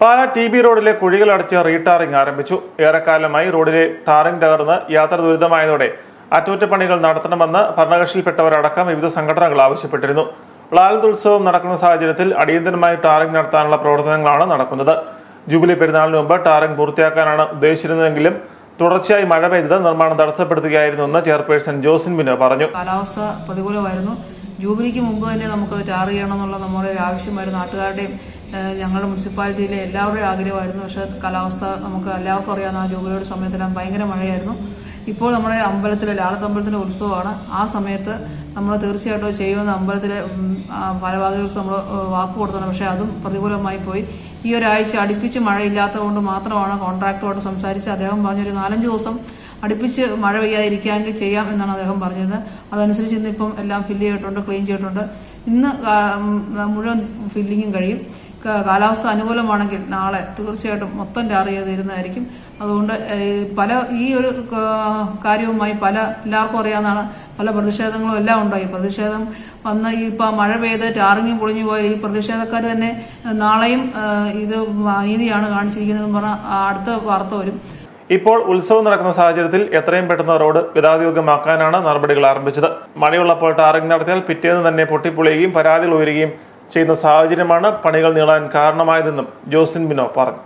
പാല T B റോഡിലെ കുഴികൾ അടച്ച് റീടാറിംഗ് ആരംഭിച്ചു. ഏറെക്കാലമായി റോഡിലെ ടാറിംഗ് തകർന്ന് യാത്ര ദുരിതമായതോടെ അറ്റകുറ്റപ്പണികൾ നടത്തണമെന്ന് ഭരണകക്ഷിയിൽപ്പെട്ടവരടക്കം വിവിധ സംഘടനകൾ ആവശ്യപ്പെട്ടിരുന്നു. ലാലത്ത് ഉത്സവം നടക്കുന്ന സാഹചര്യത്തിൽ അടിയന്തരമായി ടാറിംഗ് നടത്താനുള്ള പ്രവർത്തനങ്ങളാണ് നടക്കുന്നത്. ജൂബിലി പെരുന്നാളിന് മുമ്പ് ടാറിംഗ് പൂർത്തിയാക്കാനാണ് ഉദ്ദേശിച്ചിരുന്നതെങ്കിലും തുടർച്ചയായി മഴ പെയ്തത് നിർമ്മാണം തടസ്സപ്പെടുത്തുകയായിരുന്നുവെന്ന് ചെയർപേഴ്സൺ ജോസിൻ ബിനോ പറഞ്ഞു. കാലാവസ്ഥ പ്രതികൂലമായിരുന്നു. ജൂബിലിക്ക് മുമ്പ് തന്നെ നമുക്കത് ടാർ ചെയ്യണമെന്നുള്ള നമ്മുടെ ഒരു ആവശ്യമായിരുന്നു. നാട്ടുകാരുടെയും ഞങ്ങളുടെ മുനിസിപ്പാലിറ്റിയിലെ എല്ലാവരുടെയും ആഗ്രഹമായിരുന്നു. പക്ഷേ കാലാവസ്ഥ നമുക്ക് എല്ലാവർക്കും അറിയാവുന്ന ആ ജൂബിലിയുടെ സമയത്തെല്ലാം ഭയങ്കര മഴയായിരുന്നു. ഇപ്പോൾ നമ്മുടെ അമ്പലത്തിലെ ലാളത്തമ്പലത്തിന്റെ ഉത്സവമാണ്. ആ സമയത്ത് നമ്മൾ തീർച്ചയായിട്ടും ചെയ്യുമെന്ന് അമ്പലത്തിലെ ഭാരവാഹികൾക്ക് നമ്മൾ വാക്ക് കൊടുത്തതാണ് പക്ഷേ അതും പ്രതികൂലമായി പോയി. ഈ ഒരാഴ്ച അടുപ്പിച്ച് മഴയില്ലാത്തത് കൊണ്ട് മാത്രമാണ് കോൺട്രാക്ടറോട് സംസാരിച്ച് അദ്ദേഹം പറഞ്ഞൊരു നാലഞ്ച് ദിവസം അടുപ്പിച്ച് മഴ പെയ്യാതിരിക്കാമെങ്കിൽ ചെയ്യാം എന്നാണ് അദ്ദേഹം പറഞ്ഞത്. അതനുസരിച്ച് ഇന്നിപ്പം എല്ലാം ഫില്ല് ചെയ്തിട്ടുണ്ട് ക്ലീൻ ചെയ്തിട്ടുണ്ട്. ഇന്ന് മുഴുവൻ ഫില്ലിങ്ങും കഴിയും. കാലാവസ്ഥ അനുകൂലമാണെങ്കിൽ നാളെ തീർച്ചയായിട്ടും മൊത്തം ടാർ ചെയ്ത് തരുന്നതായിരിക്കും അതുകൊണ്ട് പല ഈ ഒരു കാര്യവുമായി പല എല്ലാവർക്കും അറിയാവുന്നതാണ്. പല പ്രതിഷേധങ്ങളും എല്ലാം ഉണ്ടായി. പ്രതിഷേധം വന്ന് ഈ ഇപ്പം മഴ പെയ്ത് ടാറിങ്ങി പൊളിഞ്ഞു പോയാൽ ഈ പ്രതിഷേധക്കാർ തന്നെ നാളെയും ഇത് അനീതിയാണ് കാണിച്ചിരിക്കുന്നതെന്ന് പറഞ്ഞാൽ അടുത്ത വാർത്ത വരും. ഇപ്പോൾ ഉത്സവം നടക്കുന്ന സാഹചര്യത്തിൽ എത്രയും പെട്ടെന്ന് റോഡ് ഗതാഗതയോഗ്യമാക്കാനാണ് നടപടികൾ ആരംഭിച്ചത്. മഴയുള്ളപ്പോൾ ടാറിംഗ് നടത്തിയാൽ പിറ്റേന്ന് തന്നെ പൊട്ടിപ്പൊളിയുകയും പരാതികൾ ഉയരുകയും ചെയ്യുന്ന സാഹചര്യമാണ് പണികൾ നീളാൻ കാരണമായതെന്നും ജോസിൻ ബിനോ പറഞ്ഞു.